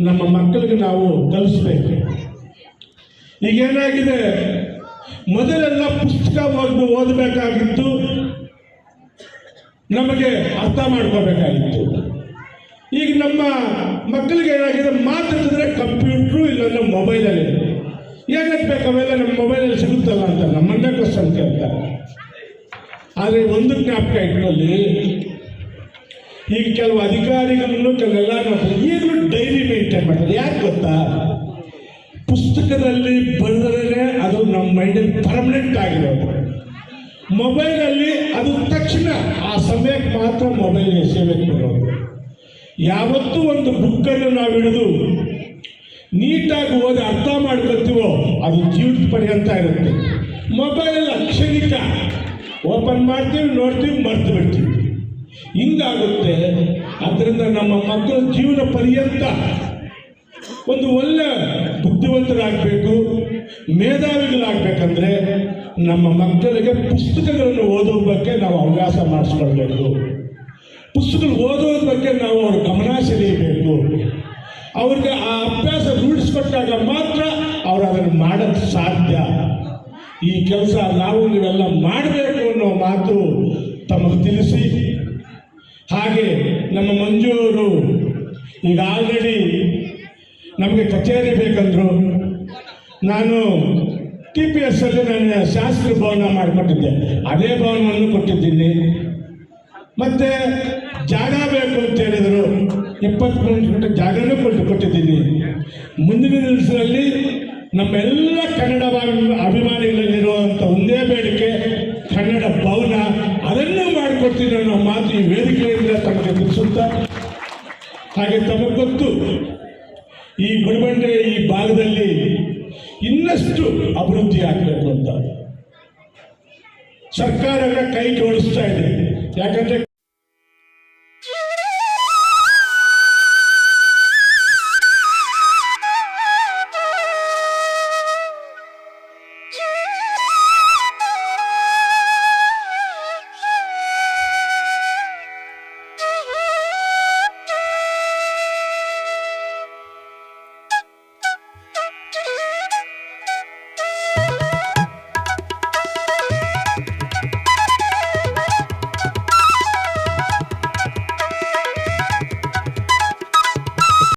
ನಮ್ಮ ಮಕ್ಕಳಿಗೆ ನಾವು ಕಲಿಸ್ಬೇಕು. ಈಗೇನಾಗಿದೆ ಮೊದಲೆಲ್ಲ ಪುಸ್ತಕ ಓದ್ ಓದಬೇಕಾಗಿತ್ತು. ನಮಗೆ ಅರ್ಥ ಮಾಡ್ಕೋಬೇಕಾಗಿತ್ತು. ಈಗ ನಮ್ಮ ಮಕ್ಕಳಿಗೆ ಏನಾಗಿದೆ? ಮಾತಾಡಿದ್ರೆ ಕಂಪ್ಯೂಟ್ರು ಇಲ್ಲಾಂದ್ರೆ ಮೊಬೈಲಲ್ಲಿ. ಏನಕ್ಕೆ ಬೇಕು? ಅವೆಲ್ಲ ನಮ್ಮ ಮೊಬೈಲಲ್ಲಿ ಸಿಗುತ್ತಲ್ಲ ಅಂತ. ನಮ್ಮನ್ನೇ ಕ್ವಶನ್ ಕೇಳ್ತಾರೆ. ಆದರೆ ಒಂದು ಜ್ಞಾಪಕ ಇಟ್ಕೊಳ್ಳಿ. ಈಗ ಕೆಲವು ಅಧಿಕಾರಿಗಳನ್ನು ಕೆಲವೆಲ್ಲ ಮಾಡ್ತಾರೆ ಯಾಕೆ ಗೊತ್ತಾ? ಪುಸ್ತಕದಲ್ಲಿ ಬರೆದ್ರೆ ಅದು ನಮ್ಮ ಮೈಂಡಲ್ಲಿ ಪರ್ಮನೆಂಟ್ ಆಗಿರೋದು. ಮೊಬೈಲಲ್ಲಿ ಅದು ತಕ್ಷಣ ಆ ಸಮಯಕ್ಕೆ ಮಾತ್ರ ಮೊಬೈಲ್ ಸೇವೆ ಕೊಡೋದು. ಯಾವತ್ತೂ ಒಂದು ಬುಕ್ಕನ್ನು ನಾವು ಹಿಡಿದು ನೀಟಾಗಿ ಓದಿ ಅರ್ಥ ಮಾಡ್ಕೊತೀವೋ ಅದು ಜೀವಿತ ಪರ್ಯಂತ ಇರುತ್ತೆ. ಮೊಬೈಲ್ ಅಕ್ಷರಿಕ ಓಪನ್ ಮಾಡ್ತೀವಿ, ನೋಡ್ತೀವಿ, ಮರ್ತು ಬಿಡ್ತೀವಿ. ಹಿಂಗಾಗುತ್ತೆ. ಅದರಿಂದ ನಮ್ಮ ಮಕ್ಕಳ ಜೀವನ ಪರ್ಯಂತ ಒಂದು ಒಳ್ಳೆ ಬುದ್ಧಿವಂತರಾಗಬೇಕು, ಮೇಧಾವಿಗಳಾಗಬೇಕಂದ್ರೆ ನಮ್ಮ ಮಕ್ಕಳಿಗೆ ಪುಸ್ತಕಗಳನ್ನು ಓದೋ ಬಗ್ಗೆ ನಾವು ಅವಕಾಶ ಮಾಡಿಸ್ಕೊಳ್ಬೇಕು. ಪುಸ್ತಕ ಓದೋದ್ರ ಬಗ್ಗೆ ನಾವು ಅವ್ರ ಗಮನ ಸೆಳೆಯಬೇಕು. ಅವ್ರಿಗೆ ಆ ಅಭ್ಯಾಸ ರೂಢಿಸ್ಕೊಟ್ಟಾಗ ಮಾತ್ರ ಅವ್ರು ಅದನ್ನು ಮಾಡೋಕ್ಕೆ ಸಾಧ್ಯ. ಈ ಕೆಲಸ ನಾವು ನೀವೆಲ್ಲ ಮಾಡಬೇಕು ಅನ್ನೋ ಮಾತು ತಮಗೆ ತಿಳಿಸಿ. ಹಾಗೆ ನಮ್ಮ ಮಂಜೂರು ಈಗ ಆಲ್ರೆಡಿ ನಮಗೆ ಕಚೇರಿ ಬೇಕಂದ್ರು ನಾನು ಟಿ ಪಿ ಎಸ್ ಅಲ್ಲಿ ನನ್ನ ಶಾಸ್ತ್ರ ಭವನ ಮಾಡಿಕೊಟ್ಟಿದ್ದೆ. ಅದೇ ಭವನವನ್ನು ಕೊಟ್ಟಿದ್ದೀನಿ. ಮತ್ತೆ ಜಾಗ ಬೇಕು ಅಂತ ಹೇಳಿದರು. ಇಪ್ಪತ್ತ್ಮೂರು ಗಂಟೆ ಜಾಗನೂ ಕೊಟ್ಟು ಕೊಟ್ಟಿದ್ದೀನಿ. ಮುಂದಿನ ದಿವಸದಲ್ಲಿ ನಮ್ಮೆಲ್ಲ ಕನ್ನಡ ಅಭಿ- ಅಭಿಮಾನಿಗಳಲ್ಲಿರುವಂಥ ಒಂದೇ ಬೇಡಿಕೆ, ಕನ್ನಡ ಭವನ ಅದನ್ನು ಮಾಡಿಕೊಡ್ತೀನಿ ಅನ್ನೋ ಮಾತು ಈ ವೇದಿಕೆಯಿಂದ ತಮಗೆ ತಿಳಿಸುತ್ತಾ, ಹಾಗೆ ತಮಗೆ ಗೊತ್ತು. ಈ ಗುಡಿಬಂಡೆ ಈ ಭಾಗದಲ್ಲಿ ಇನ್ನಷ್ಟು ಅಭಿವೃದ್ಧಿ ಆಗಬೇಕು ಅಂತ. ಸರ್ಕಾರ ಕೈ ಜೋಡಿಸ್ತಾ ಇದೆ. ಯಾಕಂದ್ರೆ